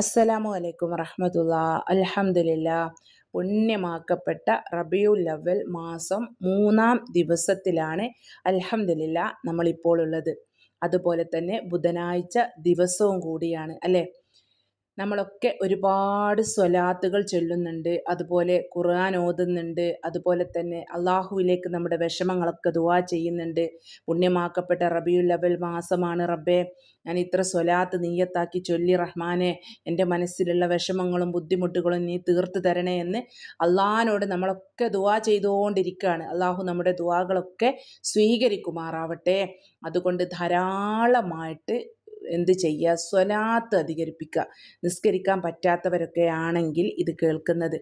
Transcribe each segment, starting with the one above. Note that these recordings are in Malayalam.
അസ്സലാമു അലൈക്കും വറഹമത്തുള്ള. അലഹമുല്ല പുണ്യമാക്കപ്പെട്ട റബിയുൽ അവൽ മാസം മൂന്നാം ദിവസത്തിലാണ് അലഹമുല്ല നമ്മളിപ്പോൾ ഉള്ളത്. അതുപോലെ തന്നെ ബുധനാഴ്ച ദിവസവും കൂടിയാണ് അല്ലേ? നമ്മളൊക്കെ ഒരുപാട് സ്വലാത്തുകൾ ചൊല്ലുന്നുണ്ട്. അതുപോലെ ഖുർആൻ ഓതുന്നുണ്ട്. അതുപോലെ തന്നെ അള്ളാഹുവിലേക്ക് നമ്മുടെ വിഷമങ്ങളൊക്കെ ദുവാ ചെയ്യുന്നുണ്ട്. പുണ്യമാക്കപ്പെട്ട റബിയുൽ അവൽ മാസമാണ് റബ്ബെ. ഞാൻ ഇത്ര സ്വലാത്ത് നീയത്താക്കി ചൊല്ലി റഹ്മാനെ എന്റെ മനസ്സിലുള്ള വിഷമങ്ങളും ബുദ്ധിമുട്ടുകളും നീ തീർത്തു തരണേ എന്ന് അള്ളാഹിനോട് നമ്മളൊക്കെ ദുവാ ചെയ്തുകൊണ്ടിരിക്കുകയാണ്. അള്ളാഹു നമ്മുടെ ദുവാകളൊക്കെ സ്വീകരിക്കുമാറാവട്ടെ. അതുകൊണ്ട് ധാരാളമായിട്ട് എന്ത് ചെയ്യുക സ്വലാത്ത് അധികരിപ്പിക്കുക. നിസ്കരിക്കാൻ പറ്റാത്തവരൊക്കെ ആണെങ്കിൽ ഇത് കേൾക്കുന്നത്.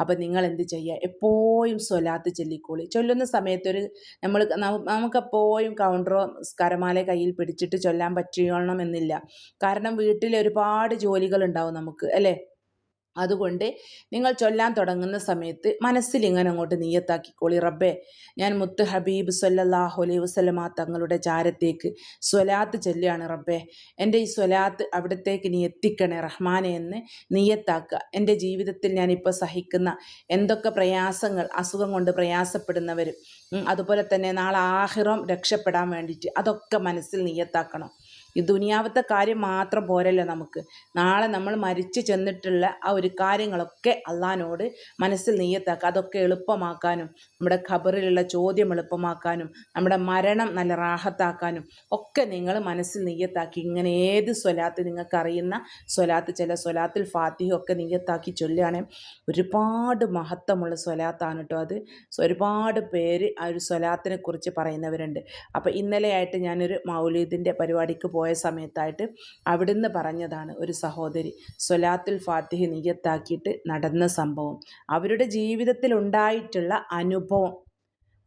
അപ്പോൾ നിങ്ങൾ എന്ത് ചെയ്യുക എപ്പോഴും സ്വലാത്ത് ചൊല്ലിക്കോളി. ചൊല്ലുന്ന സമയത്തൊരു നമ്മൾ നമുക്കെപ്പോഴും കൗണ്ടറോ സ്കരമാല കയ്യിൽ പിടിച്ചിട്ട് ചൊല്ലാൻ പറ്റിയോണമെന്നില്ല കാരണം വീട്ടിൽ ഒരുപാട് ജോലികളുണ്ടാവും നമുക്ക് അല്ലേ? അതുകൊണ്ട് നിങ്ങൾ ചൊല്ലാൻ തുടങ്ങുന്ന സമയത്ത് മനസ്സിൽ ഇങ്ങനെ അങ്ങോട്ട് നീയത്താക്കിക്കോളി റബ്ബേ ഞാൻ മുത്ത് ഹബീബ് സല്ലാഹു അലൈഹി വസ്ലമ തങ്ങളുടെ ചാരത്തേക്ക് സ്വലാത്ത് ചൊല്ലുകയാണ്. റബ്ബേ എന്റെ ഈ സ്വലാത്ത് അവിടത്തേക്ക് നീ എത്തിക്കണേ റഹ്മാനെ എന്ന് നീയത്താക്കുക എന്റെ ജീവിതത്തിൽ ഞാനിപ്പോൾ സഹിക്കുന്ന എന്തൊക്കെ പ്രയാസങ്ങൾ അസുഖം കൊണ്ട് പ്രയാസപ്പെടുന്നവരും അതുപോലെ തന്നെ നാളെ ആഹിറം രക്ഷപ്പെടാൻ വേണ്ടിയിട്ട് അതൊക്കെ മനസ്സിൽ നീയത്താക്കണം ഈ ദുനിയാവത്തെ കാര്യം മാത്രം പോരല്ലോ നമുക്ക്. നാളെ നമ്മൾ മരിച്ചു ചെന്നിട്ടുള്ള ആ ഒരു കാര്യങ്ങളൊക്കെ അള്ളഹാനോട് മനസ്സിൽ നീയത്താക്കുക അതൊക്കെ എളുപ്പമാക്കാനും നമ്മുടെ ഖബറിലുള്ള ചോദ്യം എളുപ്പമാക്കാനും നമ്മുടെ മരണം നല്ല റാഹത്താക്കാനും ഒക്കെ നിങ്ങൾ മനസ്സിൽ നീയത്താക്കി ഇങ്ങനെ ഏത് സ്വലാത്ത് നിങ്ങൾക്കറിയുന്ന സ്വലാത്ത് ചില സ്വലാത്തിൽ ഫാത്തിഹ ഒക്കെ നീയത്താക്കി ചൊല്ലുകയാണെങ്കിൽ ഒരുപാട് മഹത്വമുള്ള സ്വലാത്താണ് കേട്ടോ അത്. ഒരുപാട് പേര് ആ ഒരു സ്വലാത്തിനെ കുറിച്ച് പറയുന്നവരുണ്ട്. അപ്പോൾ ഇന്നലെയായിട്ട് ഞാനൊരു മൗലീദിന്റെ പരിപാടിക്ക് പോയ സമയത്തായിട്ട് അവിടുന്ന് പറഞ്ഞതാണ് ഒരു സഹോദരി സൊലാത്തുൽ ഫാത്തിഹ് നിയത്താക്കിയിട്ട് നടന്ന സംഭവം. അവരുടെ ജീവിതത്തിൽ ഉണ്ടായിട്ടുള്ള അനുഭവം.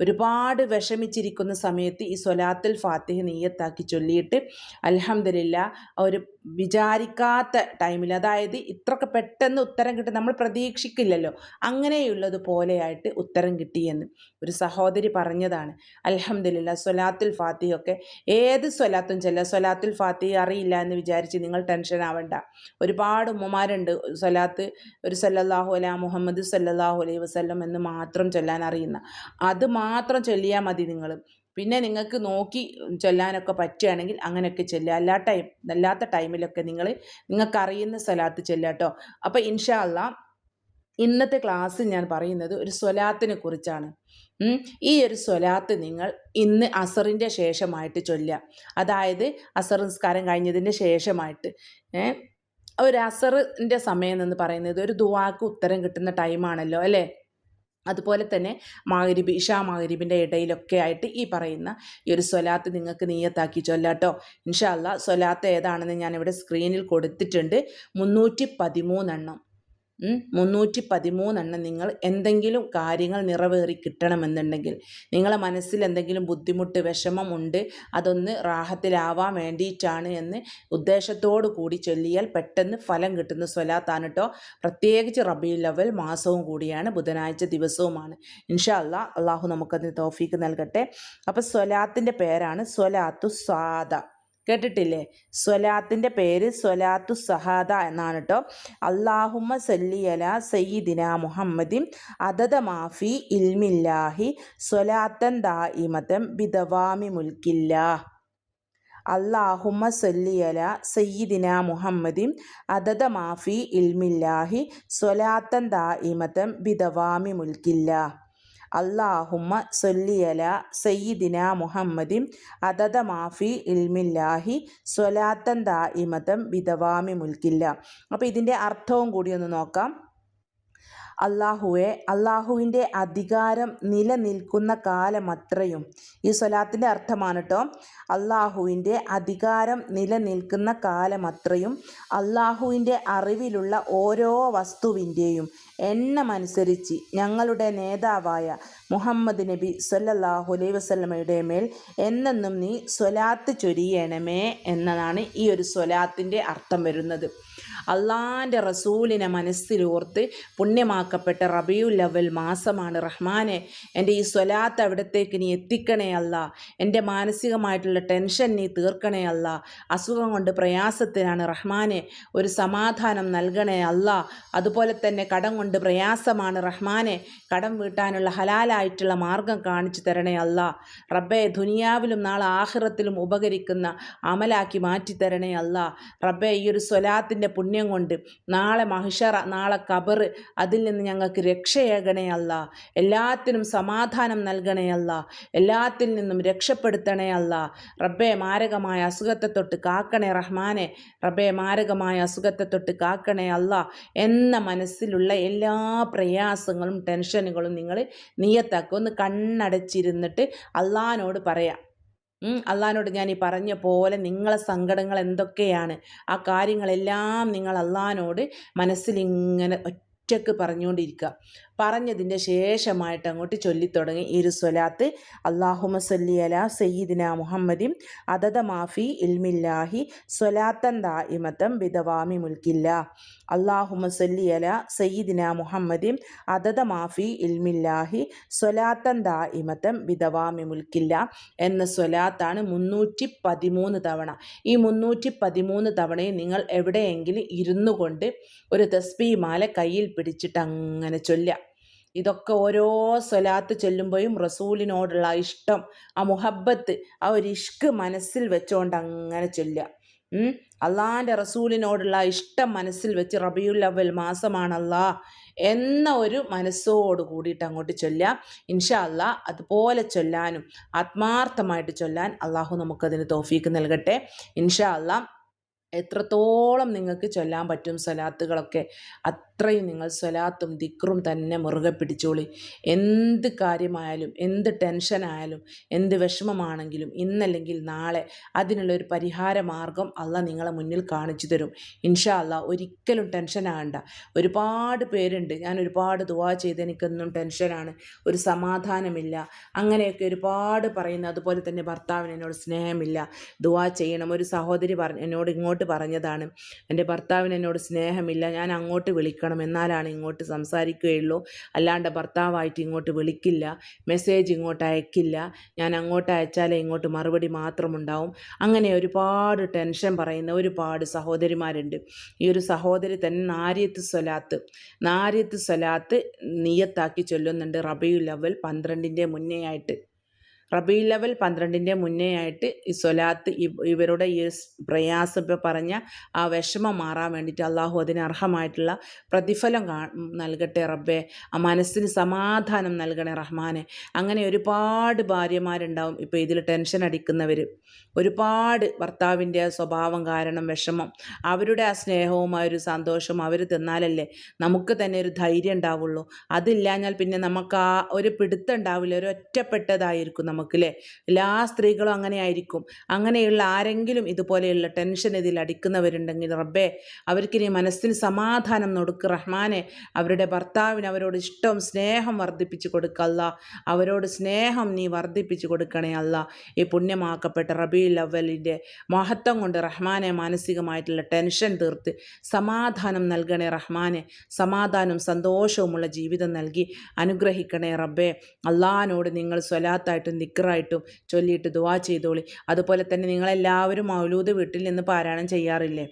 ഒരുപാട് വിഷമിച്ചിരിക്കുന്ന സമയത്ത് ഈ സൊലാത്തുൽ ഫാത്തിഹ് നീയത്താക്കി ചൊല്ലിയിട്ട് അലഹമില്ല ഒരു വിചാരിക്കാത്ത ടൈമിൽ അതായത് ഇത്രയൊക്കെ പെട്ടെന്ന് ഉത്തരം കിട്ടും നമ്മൾ പ്രതീക്ഷിക്കില്ലല്ലോ. അങ്ങനെയുള്ളത് പോലെയായിട്ട് ഉത്തരം കിട്ടിയെന്ന് ഒരു സഹോദരി പറഞ്ഞതാണ്. അലഹമില്ല സ്വലാത്തുൽ ഫാത്തിയൊക്കെ ഏത് സ്വലാത്തും ചെല്ല സ്വലാത്തുൽ ഫാത്തി അറിയില്ല എന്ന് വിചാരിച്ച് നിങ്ങൾ ടെൻഷൻ ആവണ്ട. ഒരുപാട് ഉമ്മമാരുണ്ട് സ്വലാത്ത് ഒരു സല്ലല്ലാഹു അല മുഹമ്മദ് സല്ലല്ലാഹു അലൈഹി വസ്ലം എന്ന് മാത്രം ചൊല്ലാൻ അറിയുന്ന. അത് മാത്രം ചൊല്ലിയാൽ മതി നിങ്ങൾ. പിന്നെ നിങ്ങൾക്ക് നോക്കി ചൊല്ലാനൊക്കെ പറ്റുകയാണെങ്കിൽ അങ്ങനെയൊക്കെ ചെല്ലുക. എല്ലാ ടൈം അല്ലാത്ത ടൈമിലൊക്കെ നിങ്ങൾ നിങ്ങൾക്കറിയുന്ന സ്ഥലത്ത് ചെല്ലുക കേട്ടോ. അപ്പോൾ ഇൻഷാ ഇന്നത്തെ ക്ലാസ് ഞാൻ പറയുന്നത് ഒരു സ്വലാത്തിനെ കുറിച്ചാണ്. ഈ ഒരു സ്വലാത്ത് നിങ്ങൾ ഇന്ന് അസറിന്റെ ശേഷമായിട്ട് ചൊല്ലുക. അതായത് അസർ നിസ്കാരം കഴിഞ്ഞതിന്റെ ശേഷമായിട്ട് ഒരു അസറിന്റെ സമയം എന്ന് പറയുന്നത് ഒരു ദുവാക്ക് ഉത്തരം കിട്ടുന്ന ടൈമാണല്ലോ അല്ലേ? അതുപോലെ തന്നെ മാഗരിബ് ഇഷാ മാഗരിബിന്റെ ഇടയിലൊക്കെ ആയിട്ട് ഈ പറയുന്ന ഈ ഒരു സ്വലാത്ത് നിങ്ങൾക്ക് നീയത്താക്കി ചൊല്ലാട്ടോ. ഇൻഷാല്ല സ്വലാത്ത് ഏതാണെന്ന് ഞാനിവിടെ സ്ക്രീനിൽ കൊടുത്തിട്ടുണ്ട്. മുന്നൂറ്റി പതിമൂന്നെണ്ണം. മുന്നൂറ്റി പതിമൂന്നെണ്ണം നിങ്ങൾ എന്തെങ്കിലും കാര്യങ്ങൾ നിറവേറി കിട്ടണമെന്നുണ്ടെങ്കിൽ നിങ്ങളെ മനസ്സിൽ എന്തെങ്കിലും ബുദ്ധിമുട്ട് വിഷമം ഉണ്ട് അതൊന്ന് റാഹത്തിലാവാൻ വേണ്ടിയിട്ടാണ് എന്ന് ഉദ്ദേശത്തോടു കൂടി ചൊല്ലിയാൽ പെട്ടെന്ന് ഫലം കിട്ടുന്ന സ്വലാത്താണ് കേട്ടോ പ്രത്യേകിച്ച് റബി ലവൽ മാസവും കൂടിയാണ് ബുധനാഴ്ച ദിവസവുമാണ്. ഇൻഷാ അല്ലാ അള്ളാഹു നമുക്കതിന് തോഫീക്ക് നൽകട്ടെ. അപ്പോൾ സ്വലാത്തിന്റെ പേരാണ് സ്വലാത്തു സ്വാദ. കേട്ടിട്ടില്ലേ? സ്വലാത്തിന്റെ പേര് സ്വലാത്തു സഹാദ എന്നാണ് കേട്ടോ അള്ളാഹുമ സല്ലിയല സയ്യിദിന മുഹമ്മദിൻ അതത മാഫി ഇൽമില്ലാഹി സ്വലാത്തൻ ദായിമതം ബിദവാമി മുൽക്കില്ല അള്ളാഹുമ സല്ലിയല സയ്യിദിന മുഹമ്മദിൻ അതത മാഫി ഇൽമില്ലാഹി സ്വലാത്തൻ ദായിമതം ബിദവാമി മുൽക്കില്ല അള്ളാഹുമ്മ സൊല്ലിയല സയ്യിദിന മുഹമ്മദിൻ അതത മാഫി ഇൽമില്ലാഹി സ്വലാത്തൻ ദാ ഇമതം വിധവാമി മുൽക്കില്ല. അപ്പോൾ ഇതിന്റെ അർത്ഥവും കൂടി ഒന്ന് നോക്കാം. അള്ളാഹുവെ അള്ളാഹുവിന്റെ അധികാരം നിലനിൽക്കുന്ന കാലമത്രയും ഈ സ്വലാത്തിന്റെ അർത്ഥമാണ് കേട്ടോ അള്ളാഹുവിന്റെ അധികാരം നിലനിൽക്കുന്ന കാലമത്രയും അള്ളാഹുവിന്റെ അറിവിലുള്ള ഓരോ വസ്തുവിന്റെയും എണ്ണമനുസരിച്ച് ഞങ്ങളുടെ നേതാവായ മുഹമ്മദ് നബി സല്ലല്ലാഹു അലൈഹി വസ്ലമയുടെ മേൽ എന്നെന്നും നീ സ്വലാത്ത് ചൊരിയണമേ എന്നതാണ് ഈ ഒരു സ്വലാത്തിന്റെ അർത്ഥം വരുന്നത്. അള്ളാന്റെ റസൂലിനെ മനസ്സിലോർത്ത് പുണ്യമാക്കപ്പെട്ട റബിയുൽ അവൽ മാസമാണ് റഹ്മാനെ. എന്റെ ഈ സ്വലാത്ത് അവിടത്തേക്ക് നീ എത്തിക്കണേ അല്ല. എന്റെ മാനസികമായിട്ടുള്ള ടെൻഷൻ നീ തീർക്കണേ അല്ല. അസുഖം കൊണ്ട് പ്രയാസത്തിനാണ് റഹ്മാനെ. ഒരു സമാധാനം നൽകണേ അല്ല. അതുപോലെ തന്നെ കടം കൊണ്ട് പ്രയാസമാണ് റഹ്മാനെ. കടം വീട്ടാനുള്ള ഹലാലായിട്ടുള്ള മാർഗം കാണിച്ചു തരണേ അല്ല. റബ്ബെ ദുനിയാവിലും നാളെ ആഹ്റത്തിലും ഉപകരിക്കുന്ന അമലാക്കി മാറ്റി തരണേ അല്ല. റബ്ബെ ഈ ഒരു സ്വലാത്തിന്റെ പുണ്യം കൊണ്ട്. നാളെ മഹിഷറ നാളെ കബർ അതിൽ നിന്ന് ഞങ്ങൾക്ക് രക്ഷയേകണേ അല്ല. എല്ലാത്തിനും സമാധാനം നൽകണേ അല്ല. എല്ലാത്തിൽ നിന്നും രക്ഷപ്പെടുത്തണേ അല്ല. റബ്ബെ മാരകമായ അസുഖത്തെ തൊട്ട് കാക്കണേ റഹ്മാനെ. റബ്ബെ മാരകമായ അസുഖത്തെ തൊട്ട് കാക്കണേ അല്ല. എന്ന മനസ്സിലുള്ള എല്ലാ പ്രയാസങ്ങളും ടെൻഷനുകളും നിങ്ങൾ നീയത്താക്കുക. ഒന്ന് കണ്ണടച്ചിരുന്നിട്ട് അള്ളഹാനോട് പറയാം. അള്ളഹാനോട് ഞാൻ ഈ പറഞ്ഞ പോലെ നിങ്ങളെ സങ്കടങ്ങൾ എന്തൊക്കെയാണ്? ആ കാര്യങ്ങളെല്ലാം നിങ്ങൾ അള്ളഹാനോട് മനസ്സിലിങ്ങനെ ഒറ്റയ്ക്ക് പറഞ്ഞുകൊണ്ടിരിക്കുക. പറഞ്ഞതിന്റെ ശേഷമായിട്ട് അങ്ങോട്ട് ചൊല്ലിത്തുടങ്ങി. ഈ ഒരു സ്വലാത്ത്. അള്ളാഹുമ സല്ലി അല സയ്യിദിന മുഹമ്മദിം അതത മാഫി ഇൽമില്ലാഹി സ്വലാത്തൻ ദായിമത്തം ബിദവാമി മുൽക്കില്ല. അള്ളാഹുമ സല്ലി അല സയ്യിദിന മുഹമ്മദിം അതത മാഫി ഇൽമില്ലാഹി സ്വലാത്തൻ ദായിമത്തം ബിദവാമി മുൽക്കില്ല എന്ന സ്വലാത്താണ് മുന്നൂറ്റി പതിമൂന്ന് തവണ. ഈ മുന്നൂറ്റി പതിമൂന്ന് തവണയും നിങ്ങൾ എവിടെയെങ്കിലും ഇരുന്നു കൊണ്ട് ഒരു തസ്ബീ മാല കയ്യിൽ പിടിച്ചിട്ട് അങ്ങനെ ചൊല്ലുക. ഇതൊക്കെ ഓരോ സ്വലാത്ത് ചൊല്ലുമ്പോഴും റസൂലിനോടുള്ള ഇഷ്ടം ആ മുഹബത്ത് ആ ഒരു ഇഷ്ക് മനസ്സിൽ വെച്ചുകൊണ്ട് അങ്ങനെ ചൊല്ലുക. അള്ളാന്റെ റസൂലിനോടുള്ള ഇഷ്ടം മനസ്സിൽ വെച്ച് റബിയുൽ അവൽ മാസമാണല്ലാ എന്ന ഒരു മനസ്സോട് കൂടിയിട്ട് അങ്ങോട്ട് ചൊല്ലാം ഇൻഷാ അല്ലാ അതുപോലെ ചൊല്ലാനും ആത്മാർത്ഥമായിട്ട് ചൊല്ലാൻ അള്ളാഹു നമുക്കതിന് തോഫീക്ക് നൽകട്ടെ. ഇൻഷാ അല്ലാ എത്രത്തോളം നിങ്ങൾക്ക് ചൊല്ലാൻ പറ്റും സ്വലാത്തുകളൊക്കെ അത്രയും നിങ്ങൾ സ്വലാത്തും ദിക്റും തന്നെ മുറുകെ പിടിച്ചോളി. എന്ത് കാര്യമായാലും എന്ത് ടെൻഷനായാലും എന്ത് വിഷമമാണെങ്കിലും ഇന്നല്ലെങ്കിൽ നാളെ അതിനുള്ളൊരു പരിഹാര മാർഗം അല്ല നിങ്ങളെ മുന്നിൽ കാണിച്ചു തരും. ഇൻഷാ അല്ല ഒരിക്കലും ടെൻഷനാകണ്ട ഒരുപാട് പേരുണ്ട്. ഞാൻ ഒരുപാട് ദുവാ ചെയ്ത് എനിക്കൊന്നും ടെൻഷനാണ്. ഒരു സമാധാനമില്ല. അങ്ങനെയൊക്കെ ഒരുപാട് പറയുന്നു അതുപോലെ തന്നെ ഭർത്താവിന് എന്നോട് സ്നേഹമില്ല. ദുവാ ചെയ്യണം. ഒരു സഹോദരി പറഞ്ഞു എന്നോട് ഇങ്ങോട്ട് ഇങ്ങോട്ട് പറഞ്ഞതാണ്. എന്റെ ഭർത്താവിന് എന്നോട് സ്നേഹമില്ല. ഞാൻ അങ്ങോട്ട് വിളിക്കണം. എന്നാലാണ് ഇങ്ങോട്ട് സംസാരിക്കുകയുള്ളൂ. അല്ലാണ്ട് ഭർത്താവായിട്ട് ഇങ്ങോട്ട് വിളിക്കില്ല. മെസ്സേജ് ഇങ്ങോട്ട് അയക്കില്ല. ഞാൻ അങ്ങോട്ട് അയച്ചാലേ ഇങ്ങോട്ട് മറുപടി മാത്രമുണ്ടാവും. അങ്ങനെ ഒരുപാട് ടെൻഷൻ പറയുന്ന ഒരുപാട് സഹോദരിമാരുണ്ട്. ഈ ഒരു സഹോദരി തന്നെ നാരിയത്ത് സ്വലാത്ത് നാരിയത്ത് സ്വലാത്ത് നിയത്താക്കി ചൊല്ലുന്നുണ്ട് റബിയുൽ അവൽ പന്ത്രണ്ടിന്റെ മുന്നേ ആയിട്ട്. റബി ലെവൽ പന്ത്രണ്ടിന്റെ മുന്നേ ആയിട്ട് ഈ സ്വലാത്ത് ഇവരുടെ ഈ പ്രയാസം ഇപ്പോൾ പറഞ്ഞ ആ വിഷമം മാറാൻ വേണ്ടിയിട്ട് അള്ളാഹു അതിന് അർഹമായിട്ടുള്ള പ്രതിഫലം കാ നൽകട്ടെ റബ്ബെ. ആ മനസ്സിന് സമാധാനം നൽകണേ റഹ്മാനെ. അങ്ങനെ ഒരുപാട് ഭാര്യമാരുണ്ടാവും ഇപ്പോൾ ഇതിൽ ടെൻഷൻ അടിക്കുന്നവർ ഒരുപാട് ഭർത്താവിന്റെ സ്വഭാവം കാരണം വിഷമം. അവരുടെ ആ സ്നേഹവും ആ ഒരു സന്തോഷവും അവർ തിന്നാലല്ലേ നമുക്ക് തന്നെ ഒരു ധൈര്യം ഉണ്ടാവുള്ളൂ. അതില്ലാഞ്ഞാൽ പിന്നെ നമുക്ക് ആ ഒരു പിടുത്തം ഉണ്ടാവില്ല. ഒരു ഒറ്റപ്പെട്ടതായിരിക്കും നമുക്ക് നമുക്ക് അല്ലേ എല്ലാ സ്ത്രീകളും അങ്ങനെ ആയിരിക്കും. അങ്ങനെയുള്ള ആരെങ്കിലും ഇതുപോലെയുള്ള ടെൻഷൻ ഇതിൽ അടിക്കുന്നവരുണ്ടെങ്കിൽ റബ്ബേ അവർക്കിനി മനസ്സിന് സമാധാനം കൊടുക്ക് റഹ്മാനെ അവരുടെ ഭർത്താവിന് അവരോട് ഇഷ്ടം സ്നേഹം വർദ്ധിപ്പിച്ചു കൊടുക്കല്ല അവരോട് സ്നേഹം നീ വർദ്ധിപ്പിച്ചു കൊടുക്കണേ അല്ല. ഈ പുണ്യമാക്കപ്പെട്ട റബീൽ അവലിന്റെ മഹത്വം കൊണ്ട് റഹ്മാനെ മാനസികമായിട്ടുള്ള ടെൻഷൻ തീർത്ത് സമാധാനം നൽകണേ റഹ്മാനെ. സമാധാനം സന്തോഷവുമുള്ള ജീവിതം നൽകി അനുഗ്രഹിക്കണേ റബ്ബേ. അള്ളഹാനോട് നിങ്ങൾ സ്വലാത്തായിട്ടും ദിക്കറായിട്ടും ചൊല്ലിയിട്ട് ദുവാ ചെയ്തോളി. അതുപോലെ തന്നെ നിങ്ങളെല്ലാവരും മൗലൂദ് വീട്ടിൽ നിന്ന് പാരായണം ചെയ്യാറില്ലേ?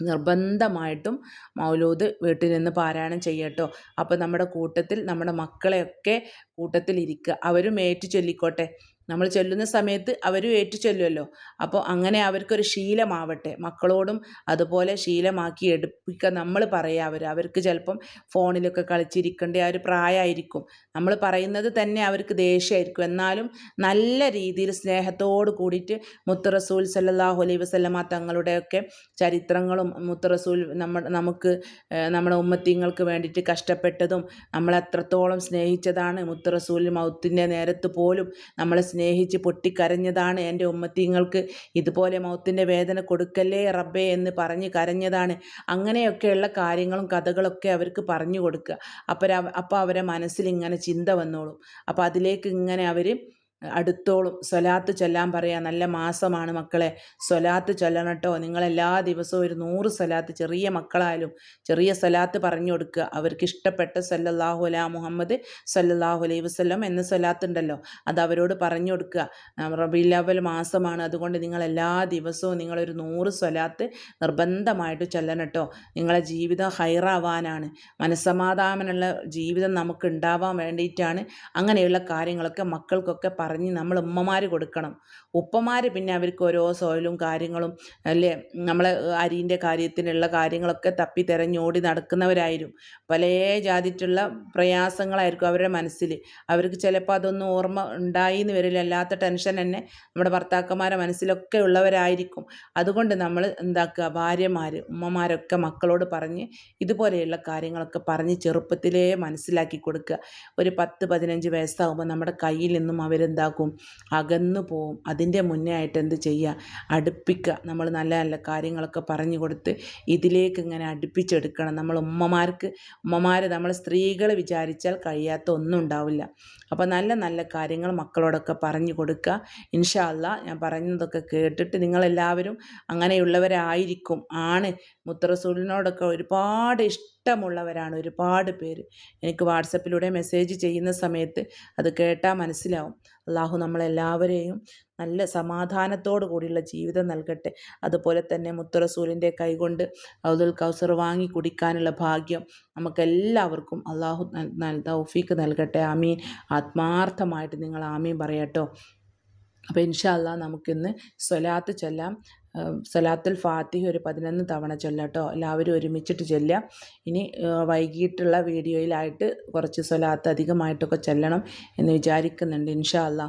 നിർബന്ധമായിട്ടും മൗലൂദ് വീട്ടിൽ നിന്ന് പാരായണം ചെയ്യട്ടോ. അപ്പോൾ നമ്മുടെ കൂട്ടത്തിൽ നമ്മുടെ മക്കളെയൊക്കെ കൂട്ടത്തിലിരിക്കുക. അവരും ഏറ്റു ചൊല്ലിക്കോട്ടെ. നമ്മൾ ചൊല്ലുന്ന സമയത്ത് അവരും ഏറ്റു ചൊല്ലുമല്ലോ അപ്പോൾ അങ്ങനെ അവർക്കൊരു ശീലമാവട്ടെ. മക്കളോടും അതുപോലെ ശീലമാക്കി എടുപ്പിക്കുക നമ്മൾ പറയുക അവർ അവർക്ക് ചിലപ്പം ഫോണിലൊക്കെ കളിച്ചിരിക്കേണ്ട ആ ഒരു പ്രായമായിരിക്കും നമ്മൾ പറയുന്നത് തന്നെ അവർക്ക് ദേഷ്യമായിരിക്കും. എന്നാലും നല്ല രീതിയിൽ സ്നേഹത്തോട് കൂടിയിട്ട് മുത്തറസൂൽ സല്ലാഹു അലൈ വസ്ലമ തങ്ങളുടെയൊക്കെ ചരിത്രങ്ങളും മുത്തറസൂൽ നമ്മ നമുക്ക് നമ്മുടെ ഉമ്മത്തിങ്ങൾക്ക് വേണ്ടിയിട്ട് കഷ്ടപ്പെട്ടതും നമ്മളെത്രത്തോളം സ്നേഹിച്ചതാണ് മുത്തറസൂൽ മൗത്തിന്റെ നേരത്ത് പോലും നമ്മളെ സ്നേഹിച്ച് പൊട്ടിക്കരഞ്ഞതാണ് എന്റെ ഉമ്മത്തിങ്ങൾക്ക്. ഇതുപോലെ മൗത്തിന്റെ വേദന കൊടുക്കല്ലേ റബ്ബേ എന്ന് പറഞ്ഞ് കരഞ്ഞതാണ്. അങ്ങനെയൊക്കെയുള്ള കാര്യങ്ങളും കഥകളൊക്കെ അവർക്ക് പറഞ്ഞു കൊടുക്കുക. അപ്പോൾ അപ്പോൾ അവരെ മനസ്സിൽ ഇങ്ങനെ ചിന്ത വന്നോളും. അപ്പോൾ അതിലേക്ക് ഇങ്ങനെ അവർ അടുത്തോളും സ്വലാത്ത് ചൊല്ലാൻ പറയുക നല്ല മാസമാണ് മക്കളെ. സ്വലാത്ത് ചൊല്ലണം കേട്ടോ നിങ്ങളെല്ലാ ദിവസവും ഒരു നൂറ് സ്വലാത്ത് ചെറിയ മക്കളായാലും ചെറിയ സ്വലാത്ത് പറഞ്ഞു കൊടുക്കുക. അവർക്ക് ഇഷ്ടപ്പെട്ട സല്ലല്ലാഹു അല മുഹമ്മദ് സല്ലല്ലാഹു അലൈ വസ്ലം എന്ന സ്വലാത്ത് ഉണ്ടല്ലോ. അത് അവരോട് പറഞ്ഞു കൊടുക്കുക. റബീലവൽ മാസമാണ്. അതുകൊണ്ട് നിങ്ങൾ എല്ലാ ദിവസവും നിങ്ങളൊരു നൂറ് സ്വലാത്ത് നിർബന്ധമായിട്ട് ചൊല്ലണം കേട്ടോ നിങ്ങളെ ജീവിതം ഹൈറാവാനാണ്. മനസ്സമാധാനമുള്ള ജീവിതം നമുക്ക് ഉണ്ടാവാൻ വേണ്ടിയിട്ടാണ് അങ്ങനെയുള്ള കാര്യങ്ങളൊക്കെ മക്കൾക്കൊക്കെ പറഞ്ഞ് നമ്മൾ ഉമ്മമാർ കൊടുക്കണം. ഉപ്പമാർ പിന്നെ അവർക്ക് ഓരോ സോയിലും കാര്യങ്ങളും അല്ലേ? നമ്മളെ അരിന്റെ കാര്യത്തിനുള്ള കാര്യങ്ങളൊക്കെ തപ്പി തിരഞ്ഞോടി നടക്കുന്നവരായിരിക്കും പല ജാതിയിട്ടുള്ള പ്രയാസങ്ങളായിരിക്കും അവരുടെ മനസ്സിൽ അവർക്ക് ചിലപ്പോൾ അതൊന്നും ഓർമ്മ ഉണ്ടായി എന്ന് വരില്ല. അല്ലാത്ത ടെൻഷൻ തന്നെ നമ്മുടെ ഭർത്താക്കന്മാരെ മനസ്സിലൊക്കെ ഉള്ളവരായിരിക്കും. അതുകൊണ്ട് നമ്മൾ എന്താക്കുക? ഭാര്യമാർ ഉമ്മമാരൊക്കെ മക്കളോട് പറഞ്ഞ് ഇതുപോലെയുള്ള കാര്യങ്ങളൊക്കെ പറഞ്ഞ് ചെറുപ്പത്തിലേ മനസ്സിലാക്കി കൊടുക്കുക. ഒരു പത്ത് പതിനഞ്ച് വയസ്സാകുമ്പോൾ നമ്മുടെ കയ്യിൽ നിന്നും അവരെന്താക്കും അകന്നു പോവും. അതിന്റെ മുന്നേ ആയിട്ട് എന്ത് ചെയ്യുക? അടുപ്പിക്കുക. നമ്മൾ നല്ല നല്ല കാര്യങ്ങളൊക്കെ പറഞ്ഞു കൊടുത്ത് ഇതിലേക്ക് ഇങ്ങനെ അടുപ്പിച്ചെടുക്കണം. നമ്മൾ ഉമ്മമാർക്ക് ഉമ്മമാർ നമ്മൾ സ്ത്രീകൾ വിചാരിച്ചാൽ കഴിയാത്ത ഒന്നും ഉണ്ടാവില്ല. അപ്പോൾ നല്ല നല്ല കാര്യങ്ങൾ മക്കളോടൊക്കെ പറഞ്ഞു കൊടുക്കുക. ഇൻഷാല്ല ഞാൻ പറഞ്ഞതൊക്കെ കേട്ടിട്ട് നിങ്ങളെല്ലാവരും അങ്ങനെയുള്ളവരായിരിക്കും. ആണ് മുത്തറസൂലിനോടൊക്കെ ഒരുപാട് ഇഷ്ടമുള്ളവരാണ് ഒരുപാട് പേര്. എനിക്ക് വാട്സപ്പിലൂടെ മെസ്സേജ് ചെയ്യുന്ന സമയത്ത് അത് കേട്ടാൽ മനസ്സിലാവും. അള്ളാഹു നമ്മളെല്ലാവരെയും നല്ല സമാധാനത്തോടു കൂടിയുള്ള ജീവിതം നൽകട്ടെ. അതുപോലെ തന്നെ മുത്തറസൂലിന്റെ കൈകൊണ്ട് ഔദുൽ കൗസർ വാങ്ങി കുടിക്കാനുള്ള ഭാഗ്യം നമുക്കെല്ലാവർക്കും അള്ളാഹു തൗഫീക്ക് നൽകട്ടെ. ആമീൻ. ആത്മാർത്ഥമായിട്ട് നിങ്ങൾ ആമീൻ പറയട്ടോ. അപ്പോൾ ഇൻഷാല്ല നമുക്കിന്ന് സ്വലാത്ത് ചൊല്ലാം. സലാത്തുൽ ഫാത്തിഹ ഒരു പതിനൊന്ന് തവണ ചൊല്ലട്ടോ എല്ലാവരും ഒരുമിച്ചിട്ട് ചൊല്ലാം ഇനി വൈകിട്ടുള്ള വീഡിയോയിലായിട്ട് കുറച്ച് സ്വലാത്ത് അധികമായിട്ടൊക്കെ ചൊല്ലണം എന്ന് വിചാരിക്കുന്നുണ്ട്. ഇൻഷാ അല്ലാ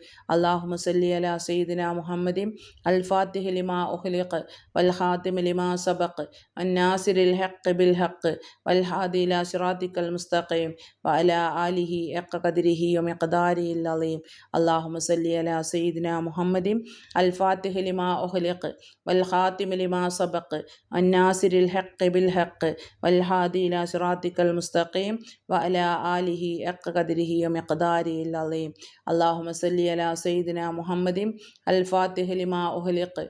اللهم صل على سيدنا محمد الفاتح لما أخلق والخاتم لما سبق الناصر الحق بالحق والهادي إلى صراطك المستقيم وعلى آله حق قدره ومقداره العظيم اللهم صل على سيدنا محمد الفاتح لما أخلق والخاتم لما سبق الناصر الحق بالحق والهادي إلى صراطك المستقيم وعلى آله حق قدره ومقداره العظيم اللهم صل على سيدنا محمد الفاتح لما أخلق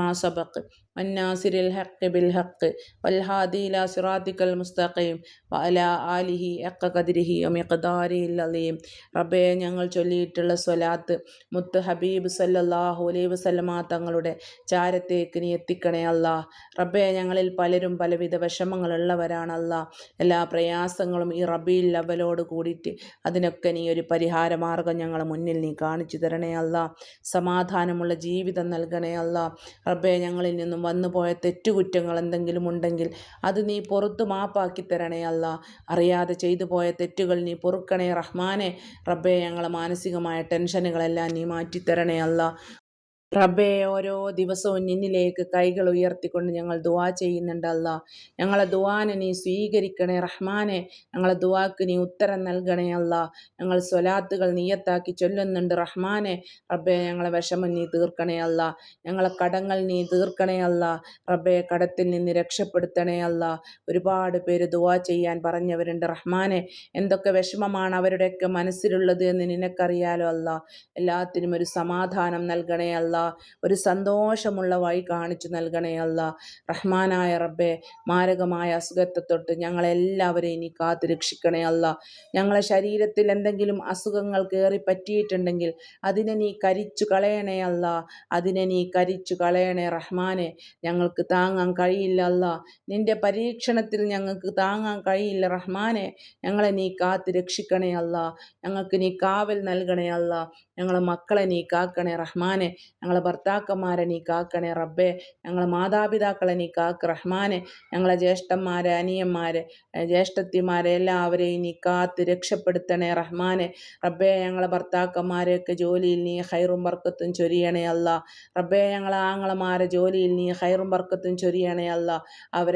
മാ സബക്ക് والناصر الحق بالحق والهادي إلى صراطك المستقيم وعلى آله حق قدره ومقداره العظيم റബ്ബേ ഞങ്ങൾ ചൊല്ലിയിട്ടുള്ള സ്വലാത്ത് മുത്ത് ഹബീബ് സല്ലല്ലാഹു അലൈഹി വസല്ലമ തങ്ങളുടെ ചാരത്തേക്ക് നീ എത്തിക്കണേ അല്ല റബ്ബേ ഞങ്ങളിൽ പലരും പലവിധ വിഷമങ്ങളുള്ളവരാണ് അല്ല എല്ലാ പ്രയാസങ്ങളും ഈ റബീൽ ലവലോട് കൂടിയിട്ട് അതിനൊക്കെ നീ ഒരു പരിഹാര മാർഗം ഞങ്ങളെ മുന്നിൽ നീ കാണിച്ചു തരണേ അല്ല സമാധാനമുള്ള ജീവിതം നൽകണേ അല്ല റബ്ബേ ഞങ്ങളിൽ നിന്നും വന്നുപോയ തെറ്റുകുറ്റങ്ങൾ എന്തെങ്കിലും ഉണ്ടെങ്കിൽ അത് നീ പുറത്ത് മാപ്പാക്കി തരണേ അല്ല. അറിയാതെ ചെയ്തു പോയ തെറ്റുകൾ നീ പൊറുക്കണേ റഹ്മാനെ. റബ്ബേ ഞങ്ങളെ മാനസികമായ ടെൻഷനുകളെല്ലാം നീ മാറ്റിത്തരണേ അല്ല. റബ്ബേ ഓരോ ദിവസവും നിന്നിലേക്ക് കൈകൾ ഉയർത്തിക്കൊണ്ട് ഞങ്ങൾ ദുവാ ചെയ്യുന്നുണ്ടല്ല ഞങ്ങളെ ദുവാനെ നീ സ്വീകരിക്കണേ റഹ്മാനെ ഞങ്ങളെ ദുവാക്ക് നീ ഉത്തരം നൽകണേ അല്ല. ഞങ്ങൾ സ്വലാത്തുകൾ നീയത്താക്കി ചൊല്ലുന്നുണ്ട് റഹ്മാനെ റബ്ബെ ഞങ്ങളെ വിഷമം നീ തീർക്കണേ അല്ല. ഞങ്ങളെ കടങ്ങൾ നീ തീർക്കണേ അല്ല. റബ്ബെ കടത്തിൽ നിന്ന് രക്ഷപ്പെടുത്തണേ അല്ല. ഒരുപാട് പേര് ദുവാ ചെയ്യാൻ പറഞ്ഞവരുണ്ട് റഹ്മാനെ. എന്തൊക്കെ വിഷമമാണ് അവരുടെയൊക്കെ മനസ്സിലുള്ളത് എന്ന് നിനക്കറിയാലോ അല്ല. എല്ലാത്തിനും ഒരു സമാധാനം നൽകണേ അല്ല. ഒരു സന്തോഷമുള്ള വഴി കാണിച്ചു നൽകണേ അല്ല റഹ്മാനായ റബ്ബെ മാരകമായ അസുഖത്തെ തൊട്ട് ഞങ്ങളെല്ലാവരെയും നീ കാത്തു രക്ഷിക്കണേ അല്ല ഞങ്ങളെ ശരീരത്തിൽ എന്തെങ്കിലും അസുഖങ്ങൾ കയറി പറ്റിയിട്ടുണ്ടെങ്കിൽ അതിനെ നീ കരിച്ചു കളയണേ അല്ല അതിനെ നീ കരിച്ചു കളയണേ റഹ്മാനെ. ഞങ്ങൾക്ക് താങ്ങാൻ കഴിയില്ല അല്ല നിന്റെ പരീക്ഷണത്തിൽ ഞങ്ങൾക്ക് താങ്ങാൻ കഴിയില്ല റഹ്മാനെ. ഞങ്ങളെ നീ കാത്ത് രക്ഷിക്കണേ അല്ല ഞങ്ങൾക്ക് നീ കാവൽ നൽകണേ അല്ല ഞങ്ങളെ മക്കളെ നീ കാക്കണേ റഹ്മാനെ. ഞങ്ങളെ ഭർത്താക്കന്മാരെ നീ കാക്കണേ റബ്ബേ. ഞങ്ങളെ മാതാപിതാക്കളെ നീ കാക്ക് റഹ്മാനെ. ഞങ്ങളെ ജ്യേഷ്ഠന്മാരെ അനിയന്മാരെ ജ്യേഷ്ഠത്തിമാരെ എല്ലാവരെയും നീ കാത്ത് രക്ഷപ്പെടുത്തണേ റഹ്മാനെ. റബ്ബേ ഞങ്ങളെ ഭർത്താക്കന്മാരെയൊക്കെ ജോലിയിൽ നീ ഹൈറും ബർക്കത്തും ചൊരിയണേ അല്ല റബ്ബേ ഞങ്ങളെ ആങ്ങളമാരെ ജോലിയിൽ നീ ഹൈറും ബർക്കത്തും ചൊരിയണേ അല്ല അവരെ